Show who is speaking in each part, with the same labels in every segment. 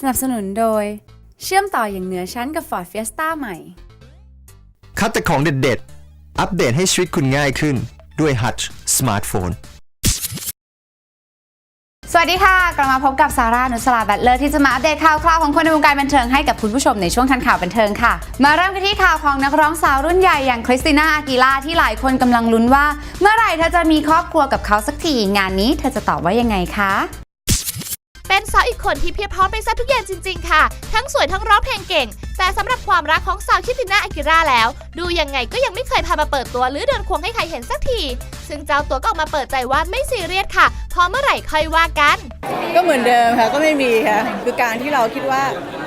Speaker 1: สนับสนุนโดย เชื่อมต่ออย่างเหนือชั้นกับ Ford Fiesta ใหม่
Speaker 2: คัดแต่ของเด็ดๆ อัปเดตให้ชีวิตคุณง่ายขึ้นด้วย Hutch Smartphone
Speaker 1: สวัสดีค่ะ กลับมาพบกับซาร่า นุสลาแบตเลอร์ที่จะมาอัปเดตข่าวคราวของคนในวงการบันเทิงให้กับคุณผู้ชมในช่วงทันข่าวบันเทิงค่ะ มาเริ่มกันที่ข่าวของนักร้องสาวรุ่นใหญ่อย่างคริสติน่าอากีล่าที่หลายคนกำลังลุ้นว่า เมื่อไหร่เธอจะมีครอบครัวกับเขาสักทีงานนี้เธอจะตอบว่ายังไงคะ
Speaker 3: เป็นสาวอีกคนที่เพียบพร้อมไปซะทุกอย่างจริง ๆ ค่ะ ทั้งสวยทั้งร้องเพลงเก่ง แต่สำหรับความรักของสาวคิตินาอากิราแล้ว ดูยังไงก็ยังไม่เคยพามาเปิดตัวหรือเดินควงให้ใครเห็นสักที ซึ่งเจ้าตัวก็ออกมาเปิดใจว่าไม่ซีเรียสค่ะพอเมื่อไหร่ค่อยว่ากัน
Speaker 4: ก็เหมือนเดิมค่ะก็ไม่มีค่ะคือการที่เราคิดว่า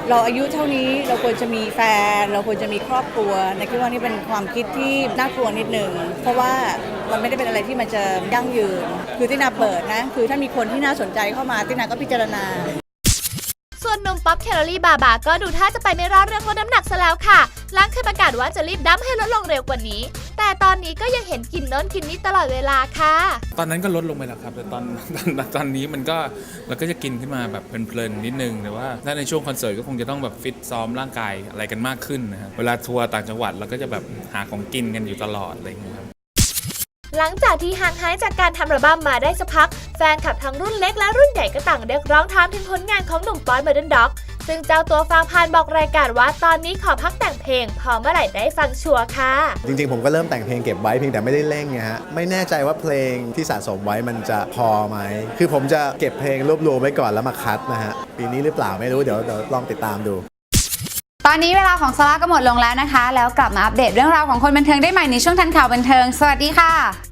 Speaker 4: เราอายุเท่านี้เราควรจะมีแฟน เราควรจะมีครอบครัวในคิดว่านี่เป็นความคิดที่น่ากลัวนิดหนึ่งเพราะว่ามันไม่ได้เป็นอะไรที่มันจะยั่งยืน คือตินาเปิดนะ คือถ้ามีคนที่น่าสนใจเข้ามาตินาก็พิจารณา
Speaker 3: ส่วนนมป๊อปแคลอรี่บาบาก็ดูท่าจะไปไม่รอดเรื่องลดน้ำหนักซะแล้วค่ะหลังเคยประกาศว่าจะรีบดั้มให้ลดลงเร็วกว่านี้ แต่ตอนนี้ก็ยังเห็นกินน้นกินนี้ตลอดเวลาค่ะ
Speaker 5: ตอนนั้นก็ลดลงไปแล้วครับ แต่ตอนตอนตอนนี้มันก็เราก็จะกินขึ้นมาแบบเพลินๆนิดนึงแต่ว่าถ้าในช่วงคอนเสิร์ตก็คงจะต้องแบบฟิตซ้อมร่างกายอะไรกันมากขึ้นนะครับเวลาทัวร์ต่างจังหวัดเราก็จะแบบหาของกินกันอยู่ตลอดอะไรอย่างเงี้ยครับ
Speaker 3: หลังจากที่ห่างหายจากการทำอัลบั้มมาได้สักพัก แฟนคลับทั้งรุ่นเล็กและรุ่นใหญ่ก็ต่างเรียกร้องถามถึงผลงานของหนุ่มปอยเมอร์เดนด็อก ซึ่งเจ้าตัวฟังผ่านบอกรายการว่าตอนนี้ขอพักแต่งเพลง พอเมื่อไหร่ได้ฟังชัวร์ค่ะ
Speaker 6: จริงๆ ผมก็เริ่มแต่งเพลงเก็บไว้เพียงแต่ไม่ได้เร่งไงฮะ ไม่แน่ใจว่าเพลงที่สะสมไว้มันจะพอไหม คือผมจะเก็บเพลงรวบรวมไว้ก่อนแล้วมาคัดนะฮะ ปีนี้หรือเปล่าไม่รู้ เดี๋ยวเดี๋ยวลองติดตามดู
Speaker 1: ตอนนี้เวลาของซาร่าก็หมดลงแล้วนะคะ แล้วกลับมาอัปเดตเรื่องราวของคนบันเทิงได้ใหม่ในช่วงทันข่าวบันเทิง สวัสดีค่ะ